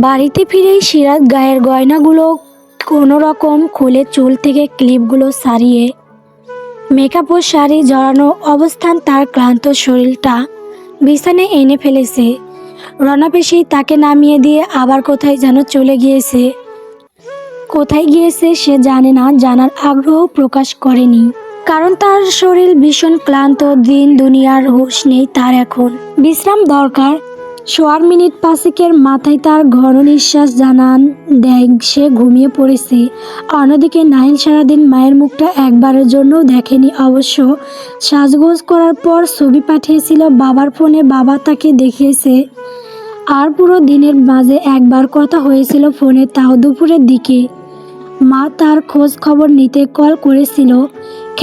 বাড়িতে ফিরেই সিরাত গায়ের গয়নাগুলো কোনো রকম খুলে চুল থেকে ক্লিপগুলো সারিয়ে মেকআপ ও শাড়ি জড়ানো অবস্থান তার ক্লান্ত শরীরটা বিছানায় এনে ফেলেছে। রণাপেশি তাকে নামিয়ে দিয়ে আবার কোথায় যেন চলে গিয়েছে। কোথায় গিয়েছে সে জানে না, জানার আগ্রহ প্রকাশ করেনি। কারণ তার শরীর ভীষণ ক্লান্ত, দিন দুনিয়ার হুঁশ নেই তার এখন। বিশ্রাম দরকার শোয়ার মিনিট পাঁচেকের মাথায় তার ঘন নিঃশ্বাস জানান দেয় সে ঘুমিয়ে পড়েছে অন্যদিকে নাহিল সারাদিন মায়ের মুখটা একবারের জন্য দেখেনি। অবশ্য সাজগোজ করার পর ছবি পাঠিয়েছিল বাবার ফোনে বাবা তাকে দেখিয়েছে আর পুরো দিনের মাঝে একবার কথা হয়েছিল ফোনে তাও দুপুরের দিকে। মা তার খোঁজ খবর নিতে কল করেছিল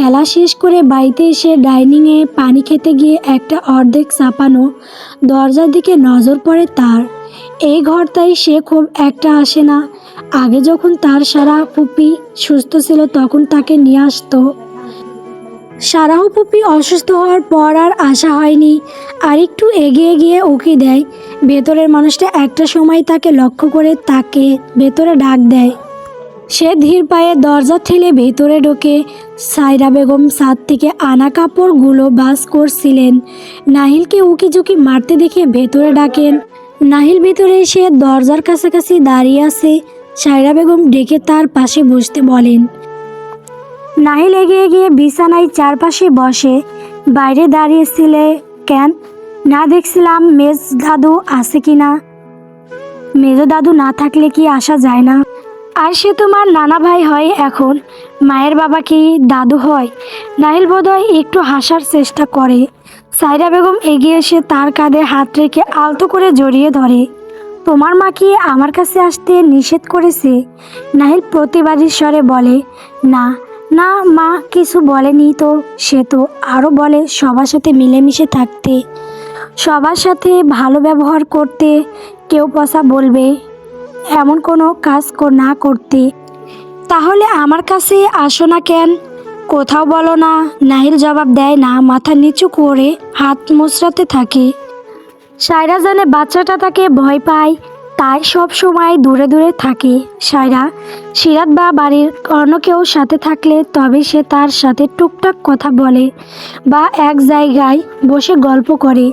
খেলা শেষ করে বাড়িতে এসে ডাইনিংয়ে পানি খেতে গিয়ে একটা অর্ধেক চাপানো দরজার দিকে নজর পড়ে তার। এই ঘরটাই সে খুব একটা আসে না। আগে যখন তার সারা পুপি সুস্থ ছিল তখন তাকে নিয়ে আসতো। সারাহ পুপি অসুস্থ হওয়ার পর আর আসা হয়নি। আর একটু এগিয়ে গিয়ে উকি দেয়। ভেতরের মানুষটা একটা সময় তাকে লক্ষ্য করে তাকে ভেতরে ডাক দেয়। সে ধীর পায়ে দরজা ঠেলে ভেতরে ঢোকে সাইরা বেগম ছাদ থেকে আনা কাপড়গুলো বাস করছিলেন। নাহিলকে উকি ঝুঁকি মারতে দেখে ভেতরে ডাকেন। নাহিল ভেতরে এসে দরজার কাছাকাছি দাঁড়িয়ে আছে। সাইরা বেগম ডেকে তার পাশে বসতে বলেন, নাহিল এগিয়ে গিয়ে বিছানায় চারপাশে বসে। বাইরে দাঁড়িয়েছিলে কেন? না দেখছিলাম মেজ দাদু আছে কি না মেজো দাদু না থাকলে কি আসা যায় না? আর সে তোমার নানা ভাই হয় এখন। মায়ের বাবা কি দাদু হয়? নাহিল বোধহয় একটু হাসার চেষ্টা করে। সাইরা বেগম এগিয়ে এসে তার কাঁধে হাত রেখে আলতো করে জড়িয়ে ধরে। তোমার মা কি আমার কাছে আসতে নিষেধ করেছে? নাহিল প্রতিবাদীর স্বরে বলে, না না, মা কিছু বলেনি তো। সে তো আরও বলে সবার সাথে মিলেমিশে থাকতে। সবার সাথে ভালো ব্যবহার করতে কেউ পসা বলবে। এমন কোনো কাজ না করতে। তাহলে আমার কাছে আসো না কেন? কোথাও বলো না নাহির জবাব দেয় না, মাথা নিচু করে হাত মুচড়াতে থাকে। সায়রা জানে বাচ্চাটা তাকে ভয় পায়, তাই সব সময় দূরে দূরে থাকে। সায়রা, সিরাত বা বাড়ির অন্য কেউ সাথে থাকলে তবে সে তার সাথে টুকটাক কথা বলে বা এক জায়গায় বসে গল্প করে।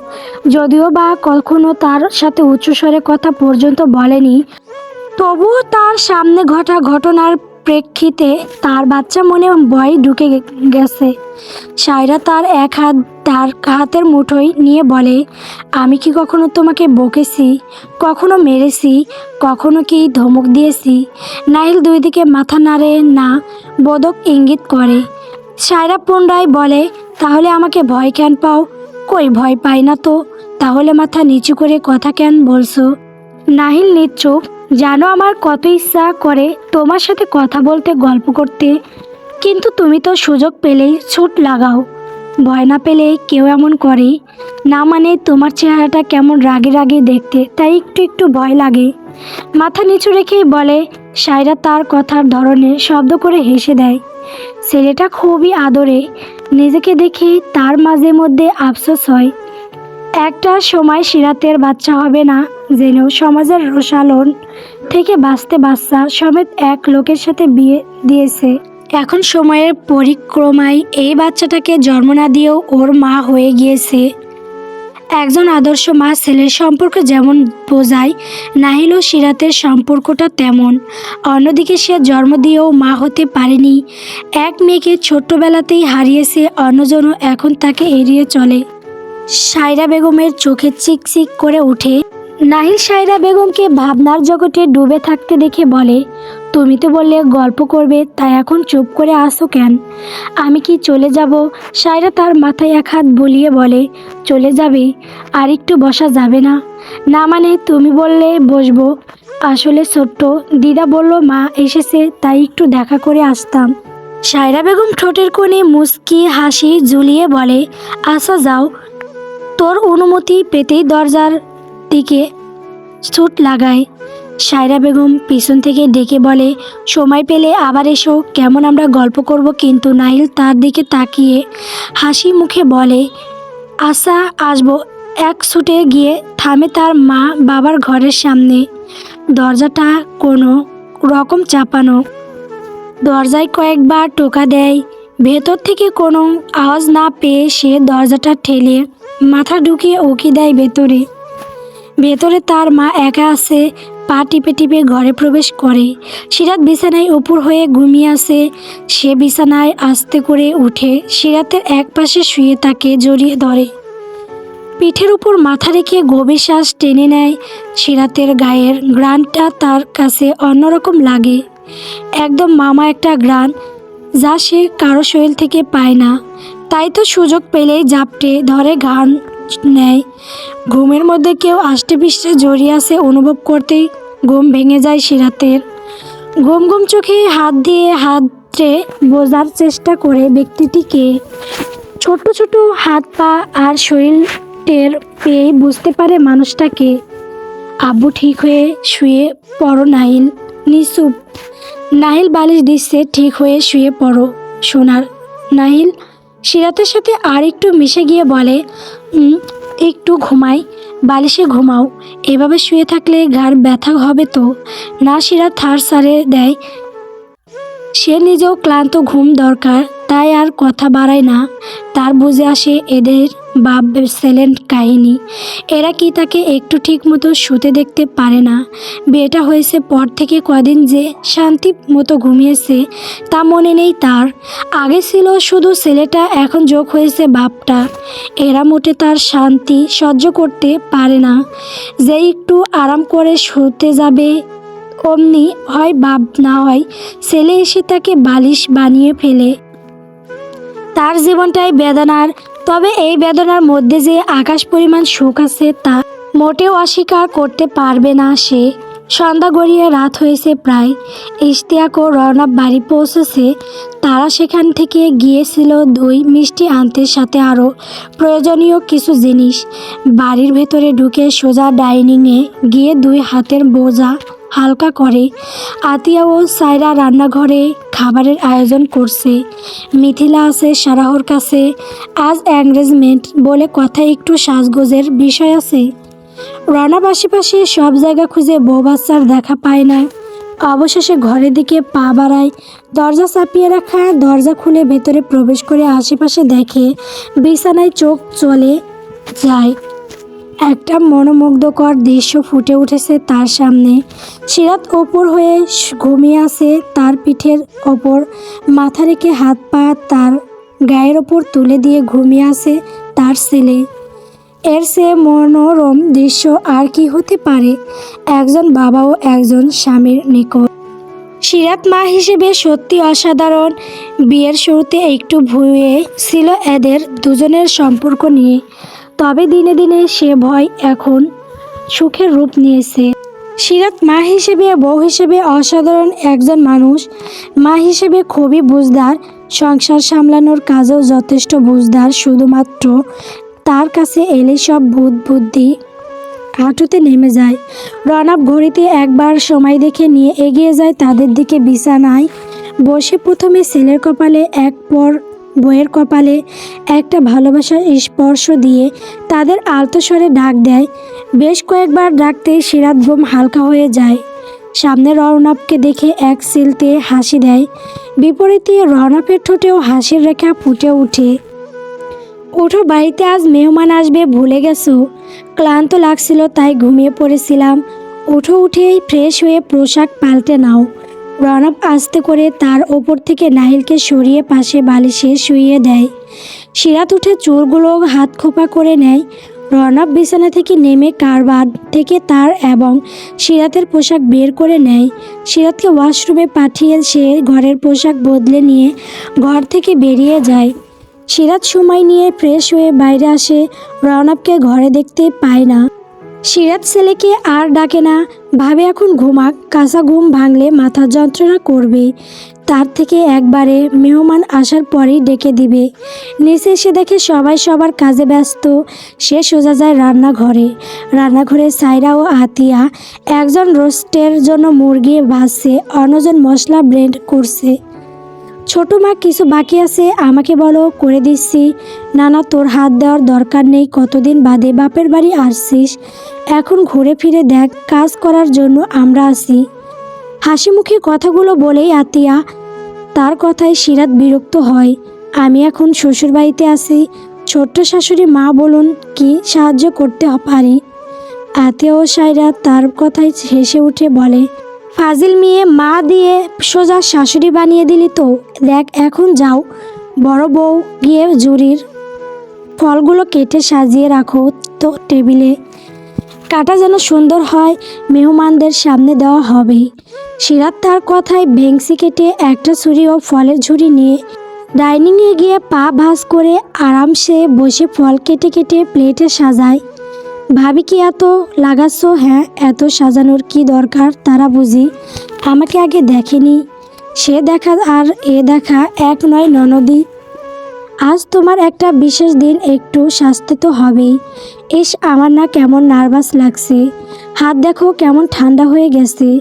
যদিও বা কখনো তার সাথে উচ্চস্বরে কথা পর্যন্ত বলেনি তবুও তার সামনে ঘটা ঘটনার প্রেক্ষিতে তার বাচ্চা মনে ভয় ঢুকে গেছে। সায়রা তার এক হাত তার হাতের মুঠোয় নিয়ে বলে, আমি কি কখনো তোমাকে বকেছি? কখনো মেরেছি? কখনো কি ধমক দিয়েছি? নাহিল দুই দিকে মাথা নাড়ে না, বোধক ইঙ্গিত করে। সায়রা পুনরায় বলে, তাহলে আমাকে ভয় কেন পাও? কই ভয় পাই না তো? তাহলে মাথা নিচু করে কথা কেন বলছো? নাহিল নিচ্ছুপ জানো আমার কত ইচ্ছা করে তোমার সাথে কথা বলতে, গল্প করতে। কিন্তু তুমি তো সুযোগ পেলেই ছুট লাগাও। ভয় না পেলে কেউ এমন করে। না মানে তোমার চেহারাটা কেমন রাগে রাগে দেখতে, তাই একটু একটু ভয় লাগে। মাথা নিচু রেখেই বলে, সায়রা তার কথার ধরনে শব্দ করে হেসে দেয়। ছেলেটা খুবই আদরে, নিজেকে দেখে তার মাঝে মধ্যে আফসোস হয়। একটা সময় সিরাতের বাচ্চা হবে না, জেনেও সমাজের রসালন থেকে বাঁচতে বাচ্চা সমেত এক লোকের সাথে বিয়ে দিয়েছে। এখন সময়ের পরিক্রমায় এই বাচ্চাটাকে জন্ম না দিয়েও ওর মা হয়ে গিয়েছে। একজন আদর্শ মা ছেলের সম্পর্ক যেমন বোঝায়, নাহিল ও সিরাতের সম্পর্কটা তেমন। অন্যদিকে সে জন্ম দিয়েও মা হতে পারেনি। এক মেয়েকে ছোট্টবেলাতেই হারিয়েছে, অন্যজনও এখন তাকে এড়িয়ে চলে। সায়রা বেগমের চোখে চিকচিক করে ওঠে নাহিল সায়রা বেগমকে ভাবনার জগতে ডুবে থাকতে দেখে বলে, তুমি তো বললে গল্প করবে, তাই এখন চুপ করে আসো কেন? আমি কি চলে যাব? সায়রা তার মাথায় এক হাত বলিয়ে বলে, চলে যাবে, আর একটু বসা যাবে না। না মানে তুমি বললে বসবো। আসলে ছোট্ট, দিদা বলল মা এসেছে, তাই একটু দেখা করে আসতাম। সায়রা বেগম ঠোঁটের কোণে মুস্কি হাসি ঝুলিয়ে বলে, আসা যাও তোর অনুমতি পেতেই দরজার দিকে ছুট লাগায়। সায়রা বেগম পিছন থেকে ডেকে বলে, সময় পেলে আবার এসো, কেমন আমরা গল্প করব? কিন্তু নাইল তার দিকে তাকিয়ে হাসি মুখে বলে আশা আসব। এক ছুটে গিয়ে থামে তার মা বাবার ঘরের সামনে। দরজাটা কোনো রকম চাপানো। দরজায় কয়েকবার টোকা দেয়। ভেতর থেকে কোনো আওয়াজ না পেয়ে সে দরজাটা ঠেলে মাথা ঢুকিয়ে উকি দেয় ভেতরে। ভেতরে তার মা একা আছে, পা টিপে টিপে ঘরে প্রবেশ করে। সিরাত বিছানায় উপর হয়ে ঘুমিয়ে আসে সে বিছানায় আস্তে করে উঠে, সিরাতের এক পাশে শুয়ে তাকে জড়িয়ে ধরে। পিঠের উপর মাথা রেখে গভীর শ্বাস টেনে নেয়। সিরাতের গায়ের গ্রানটা তার কাছে অন্যরকম লাগে। একদম মামা একটা গ্রান যা সে কারও শরীর থেকে পায় না। তাই তো সুযোগ পেলেই জাপটে ধরে গান নেয়। ঘুমের মধ্যে কেউ আষ্টে পিষ্টে জড়িয়ে আছে অনুভব করতেই ঘুম ভেঙে যায় সিরাতের ঘুম ঘুম চোখে হাত দিয়ে হাতে বোঝার চেষ্টা করে ব্যক্তিটিকে। ছোট ছোট হাত পা আর শরীর টের পেয়ে বুঝতে পারে মানুষটাকে। আব্বু ঠিক হয়ে শুয়ে পড়ো নাহিল নিসুপ নাহিল বালিশ দিচ্ছে, ঠিক হয়ে শুয়ে পড়ো, সোনার। নাহিল সিরাতের সাথে আর একটু মিশে গিয়ে বলে একটু ঘুমাই, বালিশে ঘুমাও। এভাবে শুয়ে থাকলে ঘাড় ব্যথা হবে তো? না সিরাত থার সারে দেয়। সে নিজেও ক্লান্ত, ঘুম দরকার, তাই আর কথা বাড়ায় না। তার বুঝে আসে এদের বাপ সেলেন্ট কাহিনী। এরা কি তাকে একটু ঠিক মতো শুতে দেখতে পারে না? বিয়েটা হয়েছে পর থেকে কদিন যে শান্তি মতো ঘুমিয়েছে, তা মনে নেই তার। আগে ছিল শুধু ছেলেটা, এখন যোগ হয়েছে বাপটা। এরা মোটে তার শান্তি সহ্য করতে পারে না। যে একটু আরাম করে শুতে যাবে, অমনি হয় বাপ, না হয় ছেলে এসে তাকে বালিশ বানিয়ে ফেলে। তার জীবনটাই বেদনার তবে এই বেদনার মধ্যে যে আকাশ পরিমাণ সুখ আছে তা মোটেও অস্বীকার করতে পারবে না সে। সন্ধ্যা গড়িয়ে রাত হয়েছে প্রায়। ইশতিয়াক ও রওনা বাড়ি পৌঁছেছে। তারা সেখান থেকে গিয়েছিল দই, মিষ্টি আনতে, সাথে আরও প্রয়োজনীয় কিছু জিনিস। বাড়ির ভেতরে ঢুকে সোজা ডাইনিংয়ে গিয়ে দুই হাতের বোঝা হালকা করে। আতিয়া ও সাইরা রান্নাঘরে খাবারের আয়োজন করছে। মিথিলা আছে সারাহর কাছে। আজ এঙ্গেজমেন্ট বলে কথা একটু সাজগোজের বিষয় আছে। রানা পাশে সব জায়গা খুঁজে বউ বাচ্চার দেখা পায় না। অবশেষে ঘরের দিকে পা বাড়ায়। দরজা চাপিয়ে রাখা দরজা খুলে ভেতরে প্রবেশ করে আশেপাশে দেখে, বিছানায় চোখ চলে যায়। একটা মনোমুগ্ধকর দৃশ্য ফুটে উঠেছে তার সামনে। সিরাত ওপর হয়ে ঘুমিয়ে আছে, তার পিঠের ওপর মাথা রেখে হাত পা তার গায়ের ওপর তুলে দিয়ে ঘুমিয়ে আছে তার ছেলে। এর সে মনোরম দৃশ্য আর কি হতে পারে? একজন বাবা ও একজন স্বামীর নিকট। সিরাত মা হিসেবে সত্যি অসাধারণ। বিয়ের শুরুতে একটু ভুয়ে ছিল এদের দুজনের সম্পর্ক নিয়ে। তবে দিনে দিনে সে ভয় এখন সুখের রূপ নিয়েছে। সিরাত মা হিসেবে, বউ হিসেবে অসাধারণ একজন মানুষ। মা হিসেবে খুবই বুঝদার। সংসার সামলানোর কাজেও যথেষ্ট বুঝদার শুধুমাত্র। তার কাছে এলে সব বুধ বুদ্ধি হাঁটুতে নেমে যায়। রনাব ঘড়িতে একবার সময় দেখে নিয়ে এগিয়ে যায় তাদের দিকে বিছানায়। বসে প্রথমে ছেলের কপালে এক পর বইয়ের কপালে একটা ভালোবাসার স্পর্শ দিয়ে তাদের আলতস্বরে ডাক দেয়। বেশ কয়েকবার ডাকতে সিরাত ঘুম হালকা হয়ে যায়। সামনে রওনাপকে দেখে এক সিলতে হাসি দেয়। বিপরীতে রওনাপের ঠোঁটেও হাসির রেখা ফুটে ওঠে। ওঠো, বাড়িতে আজ মেহমান আসবে, ভুলে গেছো? ক্লান্ত লাগছিল, তাই ঘুমিয়ে পড়েছিলাম। ওঠো, উঠেই ফ্রেশ হয়ে পোশাক পাল্টে নাও। রনব আস্তে করে তার ওপর থেকে নাহিলকে সরিয়ে পাশে বালিশে শুইয়ে দেয়। সিরাত উঠে চোরগুলো হাত খোপা করে নেয়। রনব বিছানা থেকে নেমে কারবার থেকে তার এবং সিরাতের পোশাক বের করে নেয়। সিরাতকে ওয়াশরুমে পাঠিয়ে সে ঘরের পোশাক বদলে নিয়ে ঘর থেকে বেরিয়ে যায়। সিরাত সময় নিয়ে ফ্রেশ হয়ে বাইরে আসে। রওনাবকে ঘরে দেখতে পায় না। সিরাত ছেলেকে আর ডাকে না। ভাবে এখন ঘুমাক, কাঁচা ঘুম ভাঙলে মাথা যন্ত্রণা করবে। তার থেকে একবারে মেহমান আসার পরেই ডেকে দিবে। নিচে এসে দেখে সবাই সবার কাজে ব্যস্ত। সে সোজা যায় রান্নাঘরে। রান্নাঘরে সাইরা ও আতিয়া একজন রোস্টের জন্য মুরগি ভাজছে, অন্যজন মশলা ব্লেন্ড করছে। ছোট মা কিছু বাকি আছে, আমাকে বলো, করে দিচ্ছি। না না তোর হাত দেওয়ার দরকার নেই, কতদিন বাদে বাপের বাড়ি আসছিস? এখন ঘুরে ফিরে দেখ, কাজ করার জন্য আমরা আসি হাসি মুখে কথাগুলো বলেই আতিয়া তার কথায় সিরাত বিরক্ত হয়। আমি এখন শ্বশুরবাড়িতে আছি, ছোট্ট শাশুড়ি মা বলুন, কি সাহায্য করতে পারি? আতিয়া ও সাইরা তার কথায় হেসে উঠে বলে ফাজিল মেয়ে মা দিয়ে সোজা শাশুড়ি বানিয়ে দিলি তো। দেখ, এখন যাও। বড় বউ গিয়ে জুরির ফলগুলো কেটে সাজিয়ে রাখো তো টেবিলে। কাটা যেন সুন্দর হয়, মেহমানদের সামনে দেওয়া হবে সিরাত তার কথায় ভেংসি কেটে একটা ছুরি ও ফলের ঝুড়ি নিয়ে ডাইনিংয়ে গিয়ে পা ভাঁজ করে আরামসে বসে ফল কেটে কেটে প্লেটে সাজায়। ভাবি কি এত লাগাচ্ছ হ্যাঁ? এত সাজানোর কি দরকার? তারা বুঝি। আমাকে আগে দেখেনি। সে দেখা আর এ দেখা এক নয় ননদি। আজ তোমার একটা বিশেষ দিন, একটু শাস্তি তো হবেই। ইস, আমার না কেমন নার্ভাস লাগছে। হাত দেখো, কেমন ঠান্ডা হয়ে গেছে।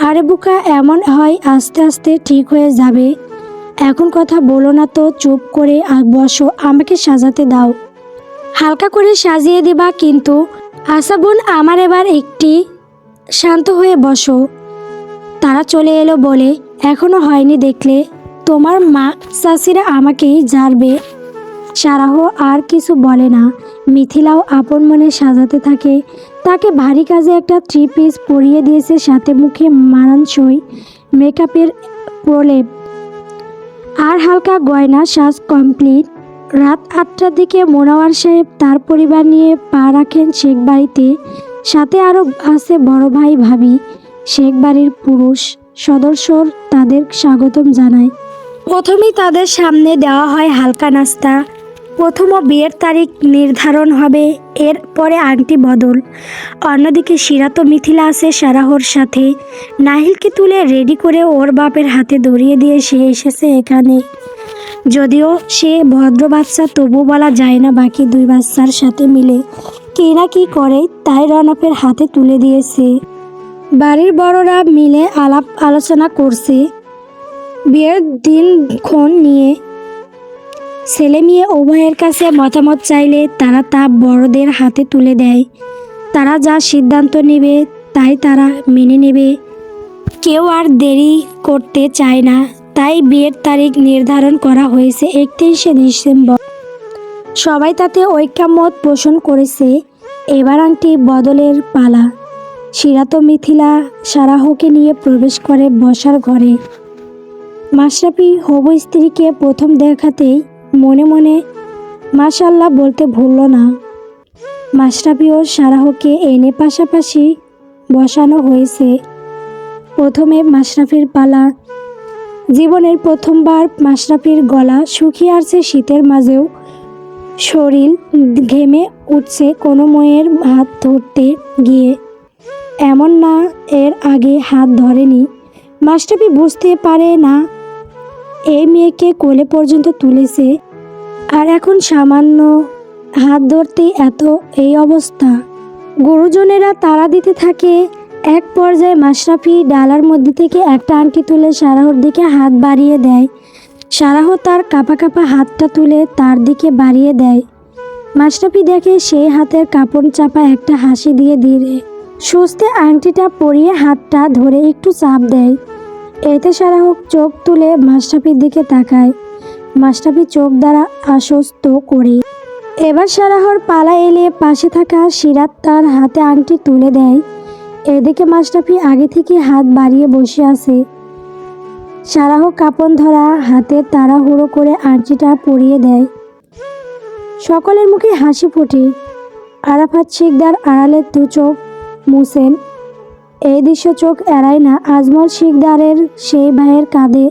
আরে বুকা, এমন হয় আস্তে আস্তে ঠিক হয়ে যাবে। এখন কথা বলো না তো, চুপ করে বসো, আমাকে সাজাতে দাও। হালকা করে সাজিয়ে দিবা কিন্তু আশা বোন আমার এবার একটি শান্ত হয়ে বসো। তারা চলে এলো বলে, এখনও হয়নি দেখলে। তোমার মা চাষিরা আমাকেই জারবে। সারাহ আর কিছু বলে না। মিথিলাও আপন মনে সাজাতে থাকে। তাকে ভারী কাজে একটা থ্রি পিস পরিয়ে দিয়েছে, সাথে মুখে মানানসই মেকআপের প্রলেপ। আর হালকা গয়না সাজ কমপ্লিট। রাত আটটার দিকে মোনাওয়ার সাহেব তার পরিবার নিয়ে পা রাখেন শেখ বাড়িতে। সাথে আরও আছে বড় ভাই ভাবি, শেখ বাড়ির পুরুষ, সদস্যর তাদের স্বাগতম জানায়। প্রথমেই তাদের সামনে দেওয়া হয় হালকা নাস্তা। প্রথম ও বিয়ের তারিখ নির্ধারণ হবে এর পরে আংটি বদল। অন্যদিকে সিরাত মিথিলা আছে সারাহর সাথে। নাহিলকে তুলে রেডি করে ওর বাপের হাতে ধরিয়ে দিয়ে সে এসেছে এখানে। যদিও সে ভদ্র বাচ্চা তবু বলা যায় না বাকি দুই বাচ্চার সাথে মিলে। কে না কি করে, তাই রনপের হাতে তুলে দিয়েছে। বাড়ির বড়রা মিলে আলাপ আলোচনা করছে। বিয়ের দিনক্ষণ নিয়ে। ছেলে মেয়ে উভয়ের কাছে মতামত চাইলে তারা তা বড়দের হাতে তুলে দেয়। তারা যা সিদ্ধান্ত নেবে, তাই তারা মেনে নেবে। কেউ আর দেরি করতে চায় না। তাই বিয়ের তারিখ নির্ধারণ করা হয়েছে একত্রিশে ডিসেম্বর। সবাই তাতে ঐক্যমত পোষণ করেছে। এবার আংটি বদলের পালা। সিরাত মিথিলা সারাহকে নিয়ে প্রবেশ করে বসার ঘরে। মাশরাফি হবু স্ত্রীকে প্রথম দেখাতেই মনে মনে মাশাল্লাহ বলতে ভুলল না। মাশরাফি ও সারাহকে এনে পাশাপাশি বসানো হয়েছে। প্রথমে মাশরাফির পালা জীবনের প্রথমবার মাশরাফির গলা শুকিয়ে আসছে শীতের মাঝেও। শরীর ঘেমে উঠছে কোনো মেয়ের হাত ধরতে গিয়ে। এমন না এর আগে হাত ধরেনি। মাস্টারপি বুঝতে পারে না এই মেয়েকে কোলে পর্যন্ত তুলেছে। আর এখন সামান্য হাত ধরতেই এত এই অবস্থা। গুরুজনেরা তাড়া দিতে থাকে এক পর্যায়ে মাশরাফি ডালার মধ্যে থেকে একটা আংটি তুলে সারাহর দিকে হাত বাড়িয়ে দেয়। সারাহ তার কাপা কাপা হাতটা তুলে তার দিকে বাড়িয়ে দেয়। মাশরাফি দেখে সেই হাতের কাপড় চাপা একটা হাসি দিয়ে দিয়ে সুস্থে আংটিটা পরিয়ে হাতটা ধরে একটু চাপ দেয়। এতে সারাহ চোখ তুলে মাশরাফির দিকে তাকায়। মাশরাফি চোখ দ্বারা আশ্বস্ত করে। এবার সারাহর পালা এলে পাশে থাকা সিরাত তার হাতে আংটি তুলে দেয়। এদিকে মাশরাফি আগে থেকে হাত বাড়িয়ে বসে আছে। সারাহ কাপন ধরা হাতে তাড়াহুড়ো করে আর্জিটা পরিয়ে দেয়। সকলের মুখে হাসি ফোটে। আরাফাত শিকদার আড়ালে দু চোখ মুছেন। এই দৃশ্য চোখ এড়ায় না আজমল শিকদারের সেই ভাইয়ের কাঁধে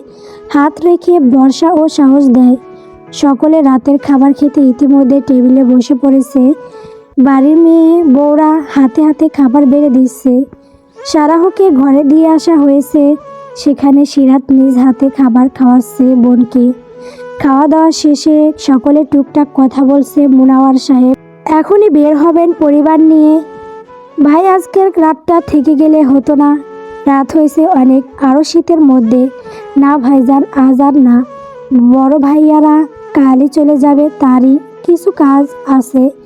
হাত রেখে বর্ষা ও সাহস দেয়। সকলে রাতের খাবার খেতে ইতিমধ্যে টেবিলে বসে পড়েছে। বাড়ির মেয়ে বউরা হাতে হাতে খাবার বেড়ে দিচ্ছে। সারাহকে ঘরে দিয়ে আসা হয়েছে। সেখানে সিরাত নিজ হাতে খাবার খাওয়াচ্ছে বোনকে। খাওয়া দাওয়া শেষে সকলে টুকটাক কথা বলছে মুনাওয়ার সাহেব। এখনই বের হবেন পরিবার নিয়ে। ভাই, আজকের রাতটা থেকে গেলে হতো না। রাত হয়েছে অনেক আরও শীতের মধ্যে। না ভাইজান আজ আর না। বড় ভাইয়ারা কালই চলে যাবে, তারই কিছু কাজ আছে।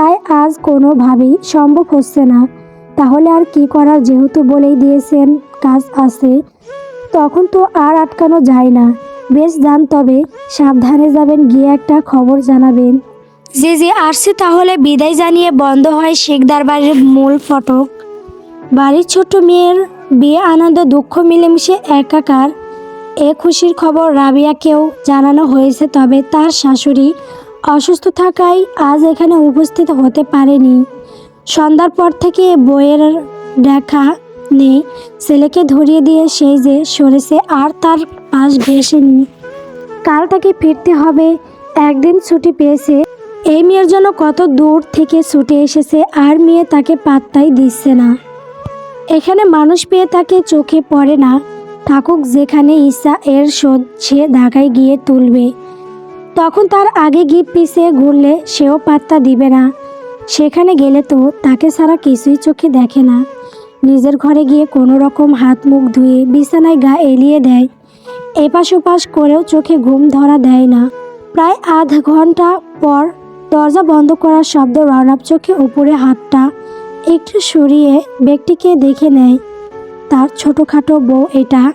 তাই আজ কোনোভাবেই সম্ভব হচ্ছে না। তাহলে আর কি করার যেহেতু বলেই দিয়েছেন, কাজ আছে। তখন তো আর আটকানো যায় না। বেশ যান, তবে সাবধানে যাবেন, গিয়ে একটা খবর জানাবেন। যে যে আসছে তাহলে। বিদায় জানিয়ে বন্ধ হয় শেখদার বাড়ির মূল ফটক। বাড়ির ছোট্ট মেয়ের বিয়ে আনন্দ, দুঃখ মিলেমিশে একাকার। এ খুশির খবর রাবিয়াকেও জানানো হয়েছে, তবে তার শাশুড়ি অসুস্থ থাকায় আজ এখানে উপস্থিত হতে পারেনি। সন্ধ্যার পর থেকে বইয়ের দেখা নেই। ছেলেকে ধরিয়ে দিয়ে সেই যে সরেছে আর তার পাশ ঘেসেনি কাল তাকে ফিরতে হবে। একদিন ছুটি পেয়েছে। এই মেয়ের জন্য কত দূর থেকে ছুটে এসেছে আর মেয়ে তাকে পাত্তাই দিচ্ছে না। এখানে মানুষ পেয়ে তাকে চোখে পড়ে না। থাকুক যেখানে ইচ্ছা এর সে ঢাকায় গিয়ে তুলবে। তখন তার আগে গিয়ে পিছিয়ে ঘুরলে সেও পাত্তা দিবে না। সেখানে গেলে তো তাকে সারা কিছুই চোখে দেখে না। নিজের ঘরে গিয়ে কোনো রকম হাত মুখ ধুয়ে বিছানায় গা এলিয়ে দেয়। এপাশ ওপাশ করেও চোখে ঘুম ধরা দেয় না। প্রায় আধ ঘণ্টা পর দরজা বন্ধ করার শব্দ রণাব চোখে উপরে হাতটা একটু সরিয়ে ব্যক্তিকে দেখে নেয়। তার ছোটোখাটো বউ এটা।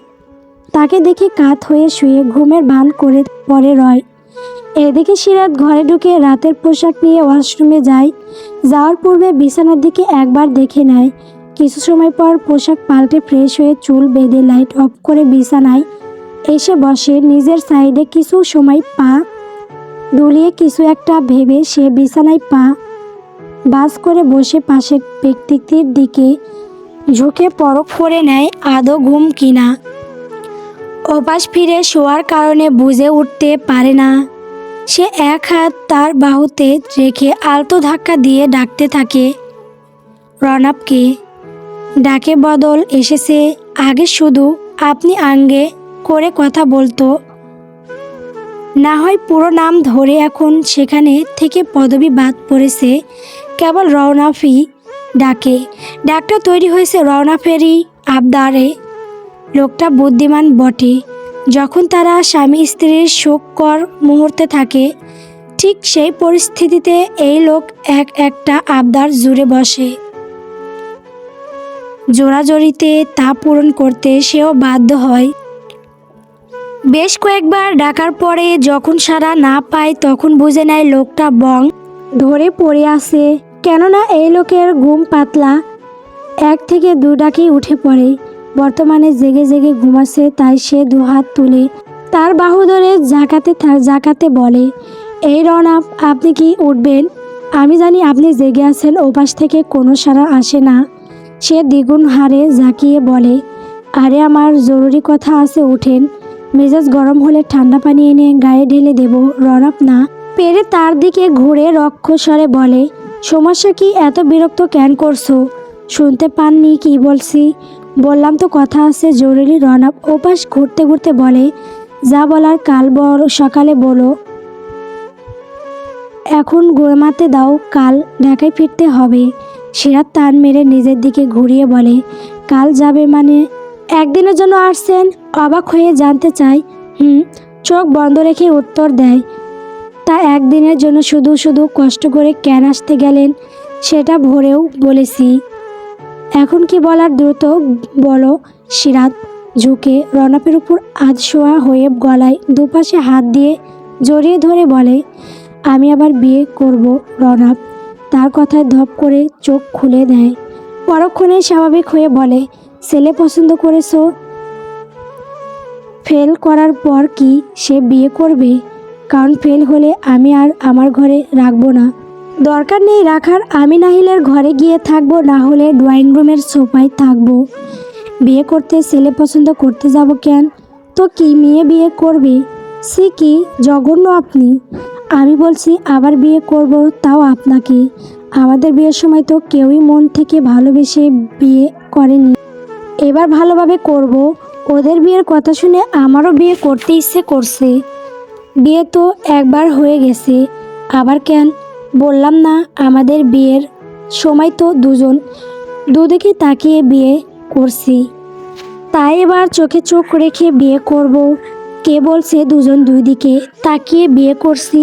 তাকে দেখে কাত হয়ে শুয়ে ঘুমের বান করে পরে রয়। এদিকে সিরাত ঘরে ঢুকে রাতের পোশাক নিয়ে ওয়াশরুমে যায়। যাওয়ার পূর্বে বিছানার দিকে একবার দেখে নেয়। কিছু সময় পর পোশাক পাল্টে ফ্রেশ হয়ে চুল বেঁধে লাইট অফ করে বিছানায় এসে বসে। নিজের সাইডে কিছু সময় পা দুলিয়ে কিছু একটা ভেবে সে বিছানায় পা বাস করে বসে পাশের ব্যক্তিটির দিকে ঝুঁকে পরখ করে নেয় আদৌ ঘুম কিনা। ওপাশ ফিরে শোয়ার কারণে বুঝে উঠতে পারে না। সে এক হাত তার বাহুতে রেখে আলতো ধাক্কা দিয়ে ডাকতে থাকে। রণাবকে ডাকে বদল এসেছে। আগে শুধু আপনি আঙ্গে করে কথা বলতো। না হয় পুরো নাম ধরে এখন সেখানে থেকে পদবি বাদ পড়েছে। কেবল রওনাফি ডাকে। ডাকটা তৈরি হয়েছে রওনাফেরই আবদারে। লোকটা বুদ্ধিমান বটে। যখন তারা স্বামী স্ত্রীর শোককর মুহূর্তে থাকে, ঠিক সেই পরিস্থিতিতে এই লোক এক একটা আবদার জুড়ে বসে। জোড়াজড়িতে তা পূরণ করতে সেও বাধ্য হয়। বেশ কয়েকবার ডাকার পরে যখন সারা না পায়, তখন বুঝে নেয় লোকটা বং ধরে পড়ে আসে কেননা এই লোকের ঘুম পাতলা, এক থেকে দু ডাকেই উঠে পড়ে। বর্তমানে জেগে জেগে ঘুমাচ্ছে, তাই সে দুহাত তুলে তার বাহু ধরে জাকাতে জাকাতে বলে, এই রওনা আপনি কি উঠবেন? আমি জানি আপনি জেগে আছেন, ওপাশ থেকে কোনো সারা আসে না। সে দ্বিগুণ হারে জাকিয়ে বলে, আরে আমার জরুরি কথা আছে, উঠেন। মেজাজ গরম হলে ঠান্ডা পানি এনে গায়ে ঢেলে দেব। রণাপ না পেরে তার দিকে ঘুরে রক্ষস্বরে বলে, সমস্যা কি? এত বিরক্ত কেন করছ? শুনতে পাননি কি বলছি? বললাম তো, কথা আছে জরুরি। রণাপ ওপাশ ঘুরতে ঘুরতে বলে, যা বলার কাল বড় সকালে বলো। এখন গোড়মাতে দাও, কাল ঢাকায় ফিরতে হবে। সিরাত টান মেরে নিজের দিকে ঘুরিয়ে বলে, কাল যাবে মানে? একদিনের জন্য আসছেন? অবাক হয়ে জানতে চাই। হুম, চোখ বন্ধ রেখে উত্তর দেয়, তা একদিনের জন্য শুধু শুধু কষ্ট করে কেন আসতে গেলেন? সেটা ভোরেও বলেছি। এখন কি বলার দ্রুত বলো, সিরাত? ঝুঁকে রণাপের উপর আধ শোয়া হয়ে গলায় দুপাশে হাত দিয়ে জড়িয়ে ধরে বলে, আমি আবার বিয়ে করব, রণাপ। তার কথায় ধপ করে চোখ খুলে দেয়। পরক্ষণে স্বাভাবিক হয়ে বলে, ছেলে পছন্দ করেছ? ফেল করার পর কি সে বিয়ে করবে? কারণ ফেল হলে আমি আর আমার ঘরে রাখব না। দরকার নেই রাখার, আমি নাহিলের ঘরে গিয়ে থাকব না হলে ড্রয়িং রুমের সোফায় থাকব। বিয়ে করতে, ছেলে পছন্দ করতে যাব কেন? তো কি মেয়ে বিয়ে করবে? সে কি জঘন্য আপনি? আমি বলছি, আবার বিয়ে করব তাও আপনাকে। আমাদের বিয়ের সময় তো কেউই মন থেকে ভালোবেসে বিয়ে করেনি। এবার ভালোভাবে করব। ওদের বিয়ের কথা শুনে আমারও বিয়ে করতে ইচ্ছে করছে। বিয়ে তো একবার হয়ে গেছে। আবার কেন? বললাম না, আমাদের বিয়ের সময় তো দুজন। দুদিকে তাকিয়ে বিয়ে করছি। তাই এবার চোখে চোখ রেখে বিয়ে করব। কে বলছে দুজন দুই দিকে তাকিয়ে বিয়ে করছি?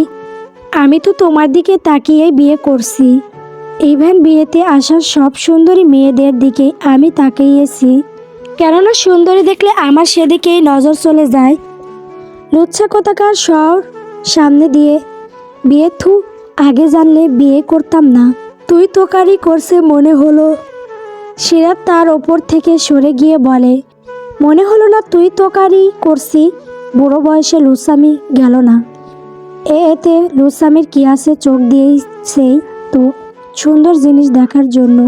আমি তো তোমার দিকে তাকিয়ে বিয়ে করছি। ইভেন বিয়েতে আসা সব সুন্দরী মেয়েদের দিকে আমি তাকিয়েছি। কেননা সুন্দরী দেখলে আমার সেদিকেই নজর চলে যায়। লুচ্ছা কথাকার সব সামনে দিয়ে বিয়ে থু আগে জানলে বিয়ে করতাম না। তুই তোকারি করছে মনে হলো। সিরাত তার ওপর থেকে সরে গিয়ে বলে, মনে হলো না তুই তোকারি করছি? বুড়ো বয়সে লুসামি গেল না। এ এতে লুসামির কি আছে চোখ দিয়েই সেই তো সুন্দর জিনিস দেখার জন্য।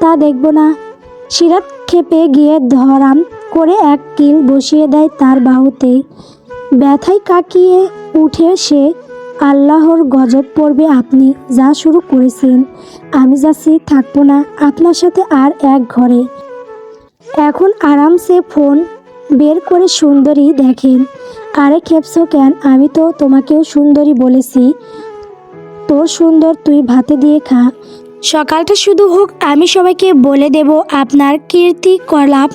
তা দেখব না। সিরাত খেপে গিয়ে ধরাম করে এক কিল বসিয়ে দেয় তার বাহুতে। ব্যথায় কাকিয়ে উঠে সে আল্লাহর গজব পড়বে আপনি, যা শুরু করেছেন। আমি যাচ্ছি থাকব না, আপনার সাথে আর এক ঘরে। এখন আরামসে ফোন বের করে সুন্দরী দেখেন। আরে খেপছো কেন? আমি তো তোমাকেও সুন্দরী বলেছি। তোর সুন্দর তুই ভাতে দিয়ে খা। সকালটা শুধু হোক, আমি সবাইকে বলে দেব আপনার কীর্তি কলাপ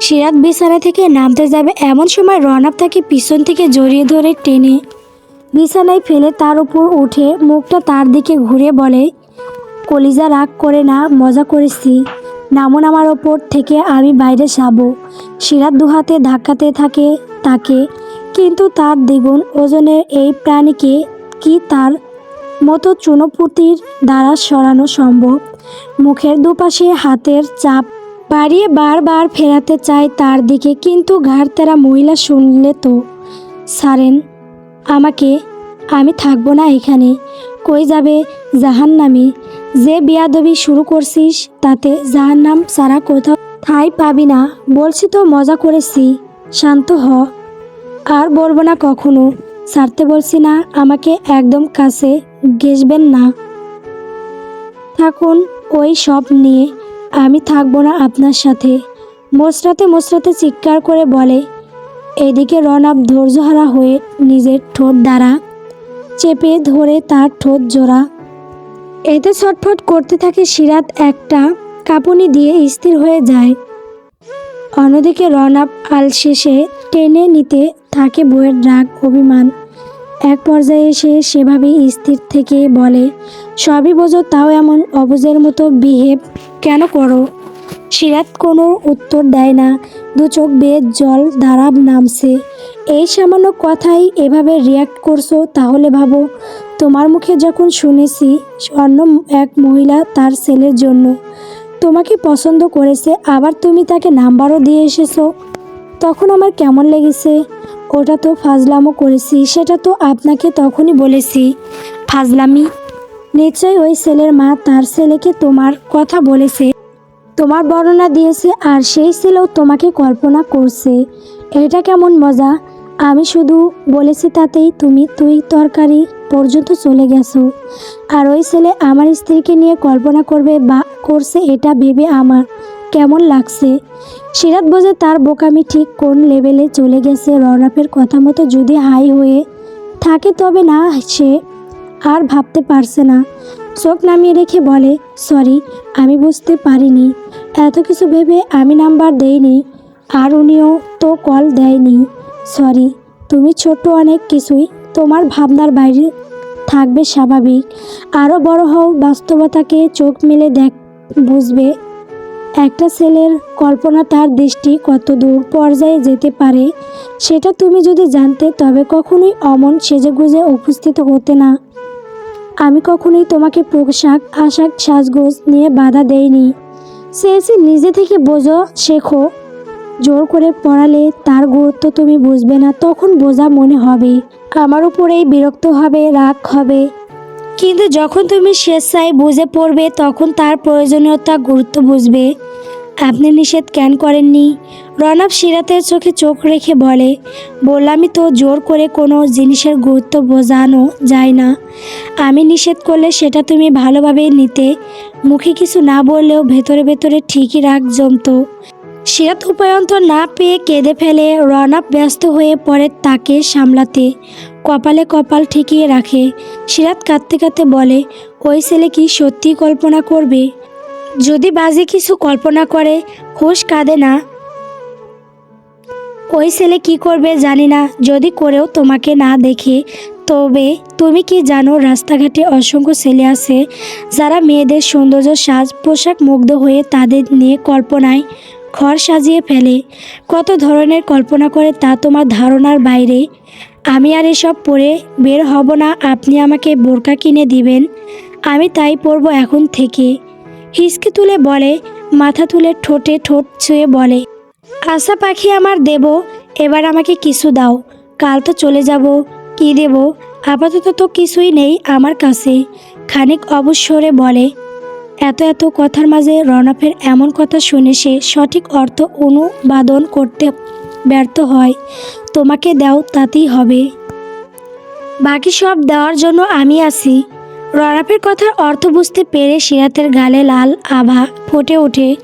সিরাত বিছানা থেকে নামতে যাবে, এমন সময় রনব তাকে পিছন থেকে জড়িয়ে ধরে টেনে বিছানায় ফেলে তার উপর উঠে মুখটা তার দিকে ঘুরে বলে, কলিজা রাগ করে না, মজা করেছি। নামুন আমার ওপর থেকে আমি বাইরে যাব। সিরাত দুহাতে ধাক্কাতে থাকে তাকে, কিন্তু তার দ্বিগুণ ওজনের এই প্রাণীকে কি তার মতো চুনোপুতির দ্বারা সরানো সম্ভব? মুখের দুপাশে হাতের চাপ বাড়িয়ে বারবার ফেরাতে চায় তার দিকে, কিন্তু ঘাড়তেরা মহিলা শুনলে তো সারেন। আমাকে, আমি থাকব না এখানে। কই যাবে জাহান্নামে? যে বিয়াদবি শুরু করছিস, তাতে জাহান্নাম সারা কোথাও ঠাই পাবি না। বলছি তো মজা করেছি। শান্ত হ। আর বলব না কখনো। ছাড়তে বলছি না, আমাকে একদম কাছে ঘেসবেন না। থাকুন ওই সব নিয়ে। আমি থাকব না আপনার সাথে। মোসরাতে মোসরাতে চিৎকার করে বলে এদিকে রনাব ধৈর্যহারা হয়ে নিজের ঠোঁট দ্বারা চেপে ধরে তার ঠোঁট জোড়া। এতে ছটফট করতে থাকে সিরাত একটা কাঁপুনি দিয়ে স্থির হয়ে যায়। অন্যদিকে রনাব আল শেষে টেনে নিতে থাকে বইয়ের রাগ, অভিমান। এক পর্যায়ে এসে সেভাবেই স্থির থেকে বলে, সবই বোঝো, তাও এমন অবুজের মতো বিহেভ কেন করো? সিরাত কোনো উত্তর দেয় না। দু চোখ বেয়ে জল দাঁড়াব নামছে। এই সামান্য কথাই এভাবে রিয়াক্ট করছ তাহলে ভাবো, তোমার মুখে যখন শুনেছি অন্য এক মহিলা তার ছেলের জন্য, তোমাকে পছন্দ করেছে, আবার তুমি তাকে নাম্বারও দিয়ে এসেছ, তখন আমার কেমন লেগেছে? ওটা তো ফাজলামও করেছি, সেটা তো আপনাকে তখনই বলেছি। ফাজলামি? নিশ্চয়ই ওই ছেলের মা তার ছেলেকে তোমার কথা বলেছে। তোমার বর্ণনা দিয়েছে আর সেই ছেলেও তোমাকে কল্পনা করছে। এটা কেমন মজা? আমি শুধু বলেছি তাতেই তুমি তুই তরকারি পর্যন্ত চলে গেছো। আর ওই ছেলে আমার স্ত্রীকে নিয়ে কল্পনা করবে বা করছে এটা ভেবে আমার কেমন লাগছে? সিরাত বোঝে তার বোকামি ঠিক কোন লেভেলে চলে গেছে। রনাফের কথা মতো যদি হাই হয়ে থাকে তবে না, সে আর ভাবতে পারছে না। চোখ নামিয়ে রেখে বলে, সরি, আমি বুঝতে পারিনি। এত কিছু ভেবে আমি নাম্বার দেইনি, আর উনিও তো কল দেয়নি। সরি, তুমি ছোট অনেক কিছুই তোমার ভাবনার বাইরে থাকবে স্বাভাবিক। আরও বড় হও, বাস্তবতাকে চোখ মেলে দেখ, বুঝবে। একটা ছেলের কল্পনা তার দৃষ্টি কত দূর পর্যায়ে যেতে পারে, সেটা তুমি যদি জানতে, তবে কখনোই অমন সেজেগুজে উপস্থিত হতে না। আমি কখনোই তোমাকে পোশাক, আশাক, সাজগোজ নিয়ে বাধা দেইনি। চেয়েছি নিজে থেকে বোঝো, শেখো। জোর করে পড়ালে তার গুরুত্ব তুমি বুঝবে না, তখন বোঝা মনে হবে। আমার উপরেই বিরক্ত হবে, রাগ হবে। কিন্তু যখন তুমি স্বেচ্ছায় বুঝে পড়বে, তখন তার প্রয়োজনীয়তা গুরুত্ব বুঝবে। আপনি নিষেধ কেন করেননি? রনব সিরাতের চোখে চোখ রেখে বলে, বললামই তো জোর করে কোনো জিনিসের গুরুত্ব বোঝানো যায় না। আমি নিষেধ করলে সেটা তুমি ভালোভাবে নিতে। মুখে কিছু না বললেও ভেতরে ভেতরে ঠিকই রাগ জমতো। সিরাত উপায়ন্তর না পেয়ে কেঁদে ফেলে রনব ব্যস্ত হয়ে পড়ে তাকে সামলাতে। কপালে কপাল ঠেকিয়ে রাখে। সিরাত কাঁদতে কাঁদতে বলে, ওই ছেলে কি সত্যি কল্পনা করবে? যদি বাজে কিছু কল্পনা করে, হুশ কাঁদে না। ওই ছেলে কি করবে জানি না, যদি করেও তোমাকে না দেখে, তবে তুমি কি জানো রাস্তাঘাটে অসংখ্য ছেলে আছে, যারা মেয়েদের সৌন্দর্য, সাজ, পোশাক মুগ্ধ হয়ে তাদের নিয়ে কল্পনায় ঘর সাজিয়ে ফেলে। কত ধরনের কল্পনা করে তা তোমার ধারণার বাইরে। আমি আর এসব পরে বের হব না, আপনি আমাকে বোরকা কিনে দিবেন। আমি তাই পরবো এখন থেকে। হিসকে তুলে বলে, মাথা তুলে ঠোঁটে ঠোঁট ছুঁয়ে বলে, আশা পাখি আমার দেব, এবার আমাকে কিছু দাও, কাল তো চলে যাব, কি দেব? আপাতত তো কিছুই নেই আমার কাছে। খানিক অবসরে বলে, এত এত কথার মাঝে রণাফের এমন কথা শুনে সে সঠিক অর্থ অনুবাদন করতে ব্যর্থ হয়। তোমাকে দাও, তাতেই হবে। বাকি সব দেওয়ার জন্য আমি আছি। রণাফের কথার অর্থ বুঝতে পেরে সিরাতের গালে লাল আভা ফুটে ওঠে।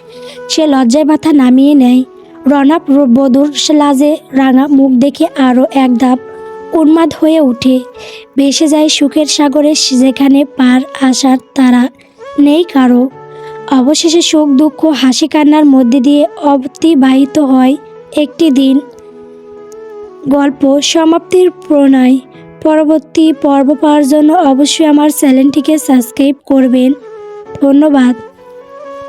সে লজ্জায় মাথা নামিয়ে নেয়। রণাপ বধুর লাজে রাঙা মুখ দেখে আরও এক ধাপ উন্মাদ হয়ে ওঠে। ভেসে যায় সুখের সাগরে যেখানে পার আসার তারা নেই কারও। অবশেষে সুখ, দুঃখ, হাসি কান্নার মধ্যে দিয়ে অতিবাহিত হয় একটি দিন। গল্প সমাপ্তির প্রণয়। পরবর্তী পর্ব পাওয়ার জন্য অবশ্যই আমার চ্যানেলটিকে সাবস্ক্রাইব করবেন। ধন্যবাদ।